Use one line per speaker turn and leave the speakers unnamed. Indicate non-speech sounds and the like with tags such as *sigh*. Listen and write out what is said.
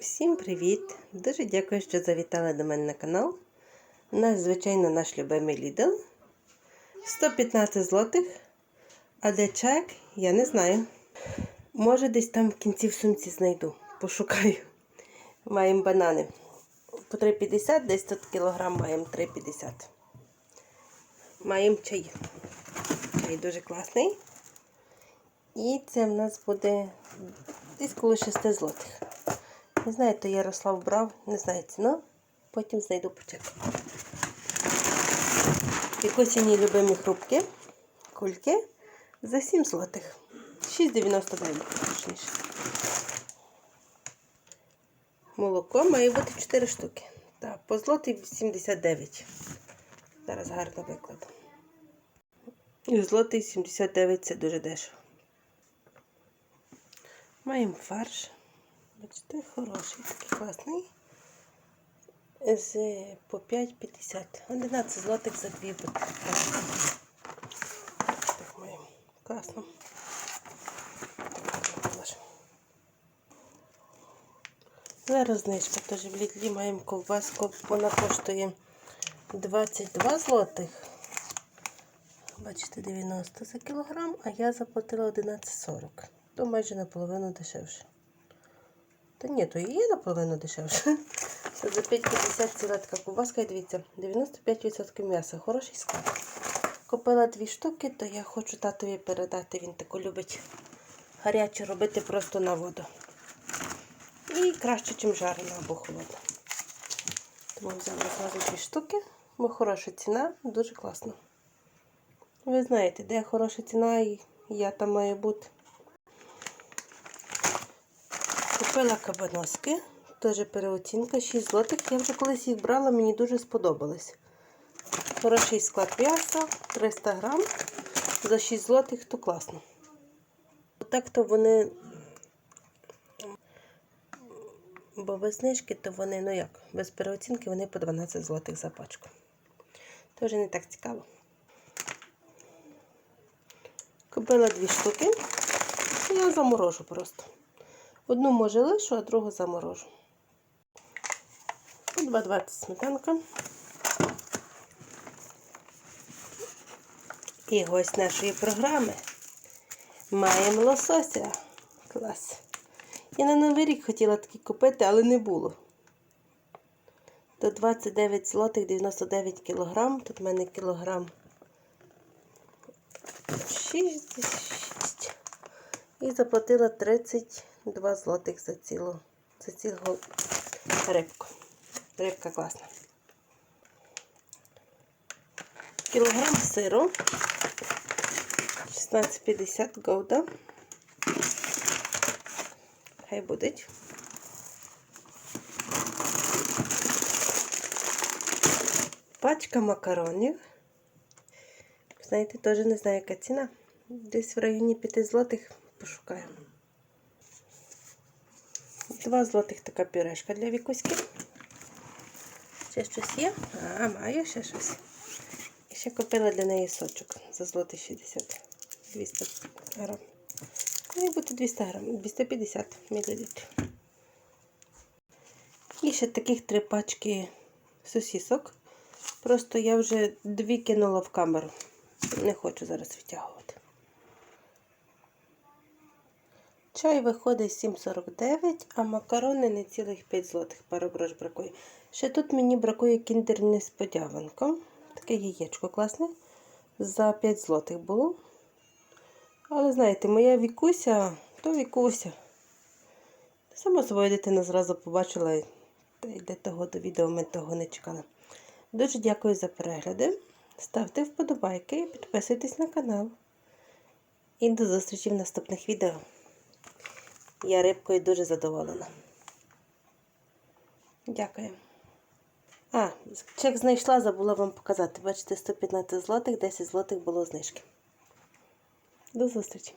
Всім привіт! Дуже дякую, що завітали до мене на канал. Наш, звичайно, наш любимий Lidl. 115 злотих. А де чек, я не знаю. Може, десь там в кінці в сумці знайду. Пошукаю. Маємо банани. По 3,50, десь тут кілограм маємо 3,50. Маємо чай. Чай дуже класний. І це в нас буде десь коло 6 злотих. Не знаю, то Ярослав брав, не знаю ціну. Потім знайду почеку. Пікосіні любимі хрупки, кульки за 7 злотих. 6,99 точніше. Молоко має бути 4 штуки. Так, по злотий 79. Зараз гарно викладу. І злотий 79 це дуже дешево. Маємо фарш. Бачите, хороший, такий класний. З по 5,50. 11 злотих за дві. Так маємо. Класно. Зараз знижка теж в літлі маємо ковбаску. Вона коштує 22 злотих. Бачите, 90 за кілограм, а я заплатила 11,40. То майже наполовину дешевше. Та ні, то і є наполовину дешевше. *laughs* За 5,50 ціла така ковбаска, і дивіться, 95% м'яса, хороший склад. Купила дві штуки, то я хочу татові передати, він таку любить гаряче робити просто на воду. І краще, ніж жарена або холодна. Тому взяла зразу дві штуки, бо хороша ціна, дуже класно. Ви знаєте, де хороша ціна, і я там маю бути. Купила кабаноски, теж переоцінка, 6 злотих. Я вже колись їх брала, мені дуже сподобались. Хороший склад м'яса, 300 грам. За 6 злотих, то класно. Отак то вони, бо без знижки, то вони, ну як, без переоцінки вони по 12 злотих за пачку. Теж не так цікаво. Купила дві штуки. Я заморожу просто. Одну може лишу, а другу заморожу. 2,20 сметанка. І гость нашої програми. Маємо лосося. Клас. Я на Новий рік хотіла такі купити, але не було. До 29 злотих 99 кілограм. Тут в мене кілограм 6. І заплатила 32 злотих за цілу, за цілу рибку. Рибка класна. Кілограм сиру. 16,50 гоуда. Хай будуть. Пачка макаронів. Знаєте, теж не знаю, яка ціна. Десь в районі 5 злотих пошукаю. 2 злотих така пюрешка для вікуськи. Ще щось є? А, маю ще щось. І ще купила для неї сочок за злотий 60 200 грам. Має бути 200 грам, 250 мл. І ще таких три пачки сосісок. Просто я вже дві кинула в камеру. Не хочу зараз витягувати. Чай виходить 7,49, а макарони не цілих 5 злотих, пару грош бракує. Ще тут мені бракує кіндер несподіванка. Таке яєчко класне. За 5 злотих було. Але знаєте, моя вікуся, то вікуся. Сама свою дитину зразу побачила, та й для того до відео ми того не чекали. Дуже дякую за перегляди. Ставте вподобайки і підписуйтесь на канал. І до зустрічі в наступних відео. Я рибкою дуже задоволена. Дякую. А, чек знайшла, забула вам показати. Бачите, 115 злотих, 10 злотих було знижки. До зустрічі!